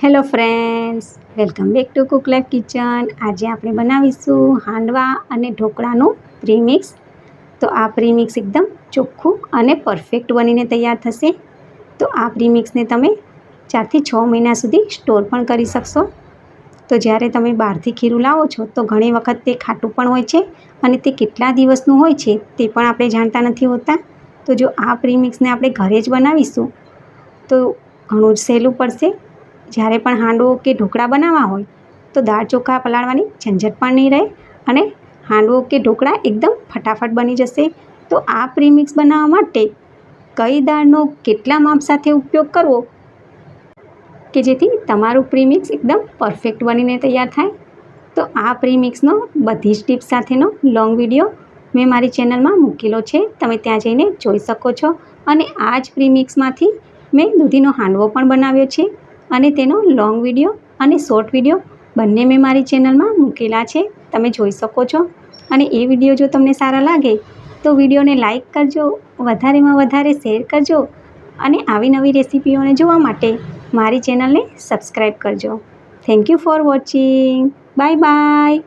Hello friends welcome back to cook life kitchen આજે આપણે બનાવીશું હાંડવા અને ઢોકળાનું પ્રીમિક્સ તો આ પ્રીમિક્સ એકદમ ચોખ્ખું અને પરફેક્ટ બનીને તૈયાર થશે. તો આ પ્રીમિક્સને તમે ચારથી છ મહિના સુધી સ્ટોર પણ કરી શકશો. તો જ્યારે તમે બહારથી ખીરું લાવો છો, તો ઘણી વખત તે ખાટું પણ હોય છે અને તે કેટલા દિવસનું હોય છે તે પણ આપણે જાણતા નથી હોતા. તો જો આ પ્રીમિક્સને આપણે ઘરે જ બનાવીશું, તો ઘણું જ સહેલું પડશે. જ્યારે પણ હાંડવો કે ઢોકળા બનાવવા હોય, તો દાળ ચોખા પલાળવાની ઝંઝટ પણ નહીં રહે અને હાંડવો કે ઢોકળા એકદમ ફટાફટ બની જશે. તો આ પ્રીમિક્સ બનાવવા માટે કઈ દાળનો કેટલા માપ સાથે ઉપયોગ કરવો? કે જેથી તમારું પ્રીમિક્સ એકદમ પરફેક્ટ બનીને તૈયાર થાય. તો આ પ્રીમિક્સનો બધી જ ટિપ્સ સાથેનો લોંગ વીડિયો મેં મારી ચેનલમાં મૂકેલો છે. તમે ત્યાં જઈને જોઈ શકો છો. અને આ જ પ્રીમિક્સમાંથી મેં દૂધીનો હાંડવો પણ બનાવ્યો છે. અને તેનો લોંગ વીડિયો અને શોર્ટ વીડિયો બંને મેં મારી ચેનલમાં મૂકેલા છે. તમે જોઈ શકો છો. અને એ વીડિયો જો તમને સારા લાગે, તો વિડીયોને લાઇક કરજો, વધારેમાં વધારે શેર કરજો અને આવી નવી રેસીપીઓને જોવા માટે મારી ચેનલને સબસ્ક્રાઈબ કરજો. Thank you for watching bye bye